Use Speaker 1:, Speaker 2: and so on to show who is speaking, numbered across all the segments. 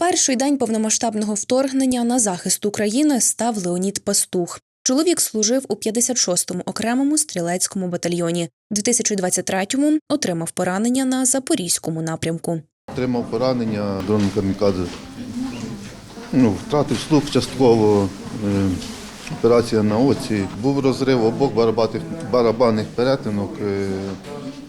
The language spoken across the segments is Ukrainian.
Speaker 1: перший день повномасштабного вторгнення на захист України став Леонід Пастух. Чоловік служив у 56-му окремому стрілецькому батальйоні. 2023-му отримав поранення на запорізькому напрямку.
Speaker 2: Отримав поранення дроном камікадзе. Ну, втратив слух частково, е, операція на оці. Був розрив обох барабатних, барабанних перетинок. е,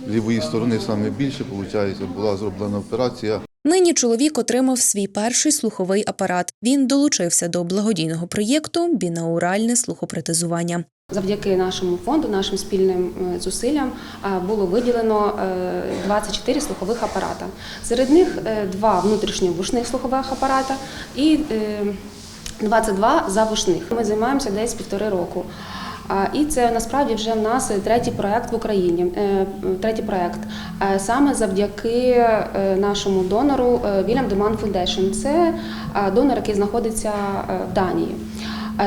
Speaker 2: Лівої сторони саме більше, виходить, була зроблена операція.
Speaker 1: Нині чоловік отримав свій перший слуховий апарат. Він долучився до благодійного проєкту Бінауральне слухопротезування.
Speaker 3: Завдяки нашому фонду, нашим спільним е, зусиллям е, було виділено е, 24 слухових апарата. Серед них е, два внутрішньовушних слухових апарата і е, 22 завушних. Ми займаємося десь півтори року. І це насправді вже в нас третій проект в Україні. е, Третій проект саме завдяки е, нашому донору е, William Deman Foundation. Це донор, який знаходиться в Данії.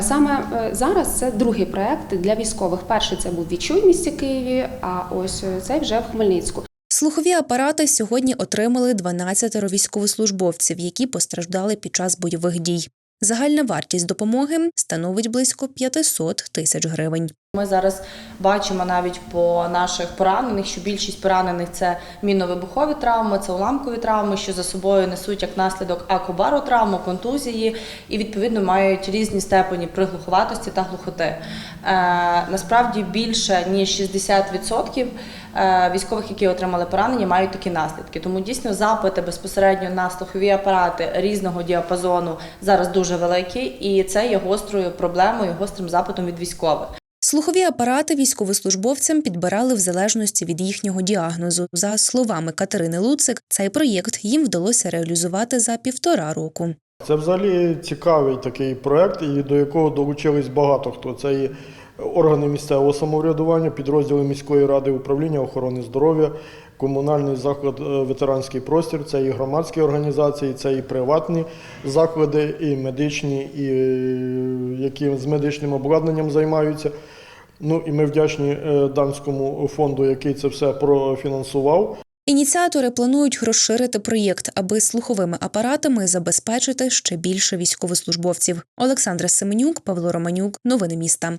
Speaker 3: Саме зараз це другий проект для військових. Перший це був відчуй в місті Києві, а ось цей вже в Хмельницьку.
Speaker 1: Слухові апарати сьогодні отримали 12 військовослужбовців, які постраждали під час бойових дій. Загальна вартість допомоги становить близько 500 тисяч гривень.
Speaker 4: Ми зараз бачимо навіть по наших поранених, що більшість поранених це мінно-вибухові травми, це уламкові травми, що за собою несуть як наслідок екобаротравму, контузії і відповідно мають різні степені приглуховатості та глухоти. Е, насправді більше ніж 60% е, військових, які отримали поранення, мають такі наслідки. Тому дійсно запити безпосередньо на слухові апарати різного діапазону зараз дуже великі, і це є гострою проблемою, гострим запитом від військових.
Speaker 1: Слухові апарати військовослужбовцям підбирали в залежності від їхнього діагнозу. За словами Катерини Луцик, цей проєкт їм вдалося реалізувати за півтора року.
Speaker 5: Це взагалі цікавий такий проект, і до якого долучились багато хто. Це і органи місцевого самоврядування, підрозділи міської ради управління охорони здоров'я, комунальний заклад е, ветеранський простір, це і громадські організації, це і приватні заклади, і медичні, і е, які з медичним обладнанням займаються. Ну і ми вдячні е, данському фонду, який це все профінансував.
Speaker 1: Ініціатори планують розширити проєкт, аби слуховими апаратами забезпечити ще більше військовослужбовців. Олександра Семенюк, Павло Романюк. Новини міста.